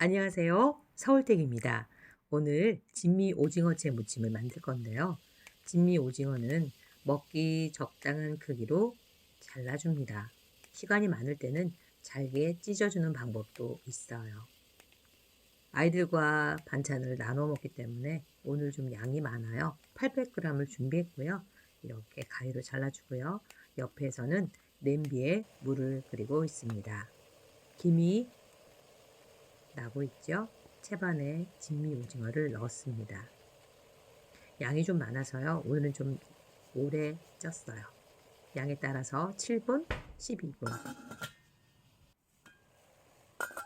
안녕하세요. 서울댁입니다. 오늘 진미 오징어채 무침을 만들 건데요. 진미 오징어는 먹기 적당한 크기로 잘라줍니다. 시간이 많을 때는 잘게 찢어주는 방법도 있어요. 아이들과 반찬을 나눠 먹기 때문에 오늘 좀 양이 많아요. 800g을 준비했고요. 이렇게 가위로 잘라주고요. 옆에서는 냄비에 물을 끓이고 있습니다. 김이 나고 있죠. 채반에 진미 오징어를 넣었습니다. 양이 좀 많아서요. 오늘은 좀 오래 쪘어요. 양에 따라서 7분, 12분.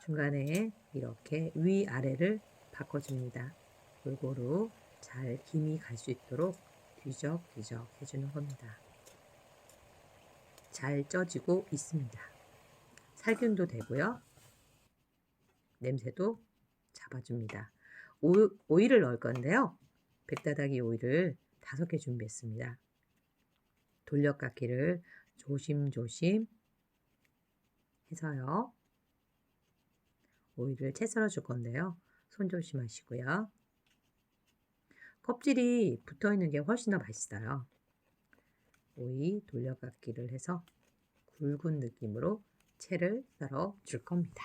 중간에 이렇게 위아래를 바꿔줍니다. 골고루 잘 김이 갈 수 있도록 뒤적뒤적 해주는 겁니다. 잘 쪄지고 있습니다. 살균도 되고요. 냄새도 잡아줍니다. 오, 오이를 넣을 건데요. 백다닥이 오이를 다섯 개 준비했습니다. 돌려깎기를 조심조심 해서요. 오이를 채 썰어 줄 건데요. 손 조심하시고요. 껍질이 붙어 있는 게 훨씬 더 맛있어요. 오이 돌려깎기를 해서 굵은 느낌으로 채를 썰어 줄 겁니다.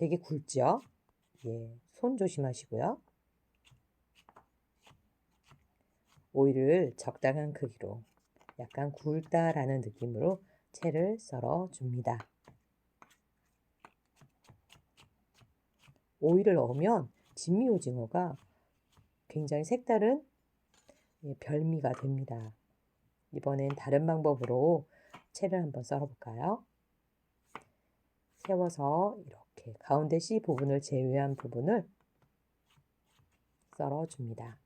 되게 굵죠? 예, 손 조심하시고요. 오이를 적당한 크기로 약간 굵다라는 느낌으로 채를 썰어 줍니다. 오이를 넣으면 진미 오징어가 굉장히 색다른 예, 별미가 됩니다. 이번엔 다른 방법으로 채를 한번 썰어볼까요? 세워서 이렇게 가운데 C 부분을 제외한 부분을 썰어줍니다.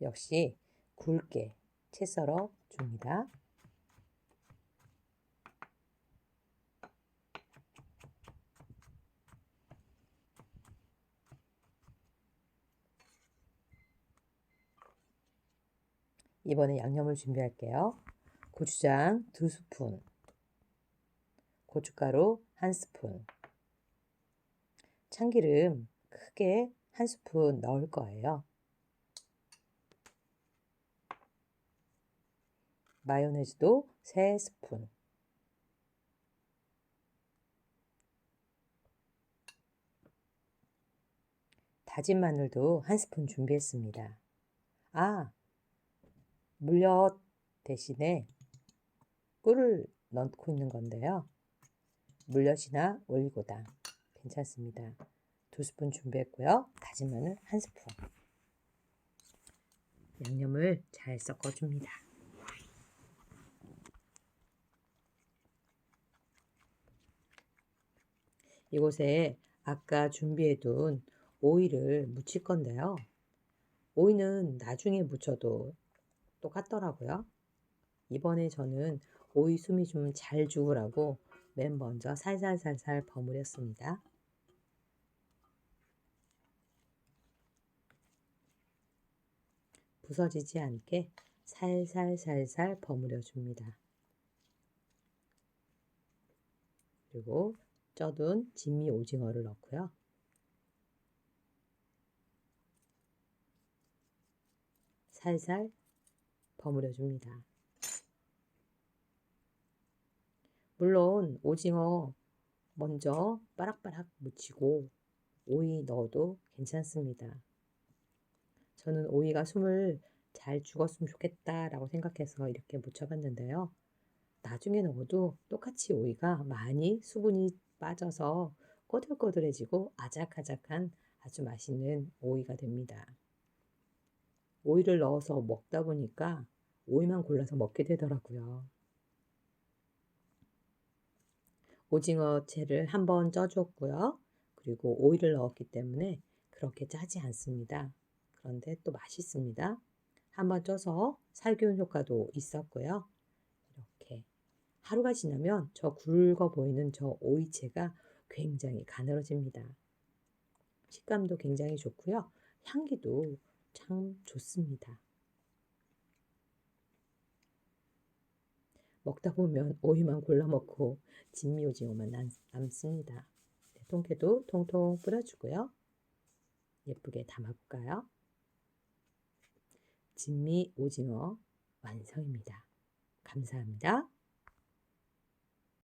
역시 굵게 채 썰어 줍니다. 이번에 양념을 준비할게요. 고추장 2스푼, 고춧가루 1스푼, 참기름 크게 1스푼 넣을 거예요. 마요네즈도 3스푼, 다진 마늘도 1스푼 준비했습니다. 아, 물엿 대신에 꿀을 넣고 있는 건데요. 물엿이나 올리고당 괜찮습니다. 두 스푼 준비했고요. 다진 마늘 한 스푼. 양념을 잘 섞어줍니다. 이곳에 아까 준비해둔 오이를 묻힐 건데요. 오이는 나중에 묻혀도 똑같더라고요. 이번에 저는 오이 숨이 좀 잘 죽으라고 맨 먼저 살살살살 버무렸습니다. 부서지지 않게 살살살살 버무려 줍니다. 그리고 쪄둔 진미 오징어를 넣고요. 살살 버무려 줍니다. 물론 오징어 먼저 빠락빠락 묻히고 오이 넣어도 괜찮습니다. 저는 오이가 숨을 잘 죽었으면 좋겠다라고 생각해서 이렇게 묻혀봤는데요. 나중에 넣어도 똑같이 오이가 많이 수분이 빠져서 꼬들꼬들해지고 아작아작한 아주 맛있는 오이가 됩니다. 오이를 넣어서 먹다 보니까 오이만 골라서 먹게 되더라고요. 오징어채를 한번 쪄줬고요. 그리고 오이를 넣었기 때문에 그렇게 짜지 않습니다. 그런데 또 맛있습니다. 한번 쪄서 살균 효과도 있었고요. 이렇게 하루가 지나면 저 굵어 보이는 저 오이채가 굉장히 가늘어집니다. 식감도 굉장히 좋고요. 향기도 참 좋습니다. 먹다 보면 오이만 골라 먹고 진미 오징어만 남, 남습니다. 네, 통깨도 통통 뿌려주고요. 예쁘게 담아볼까요? 진미 오징어 완성입니다. 감사합니다.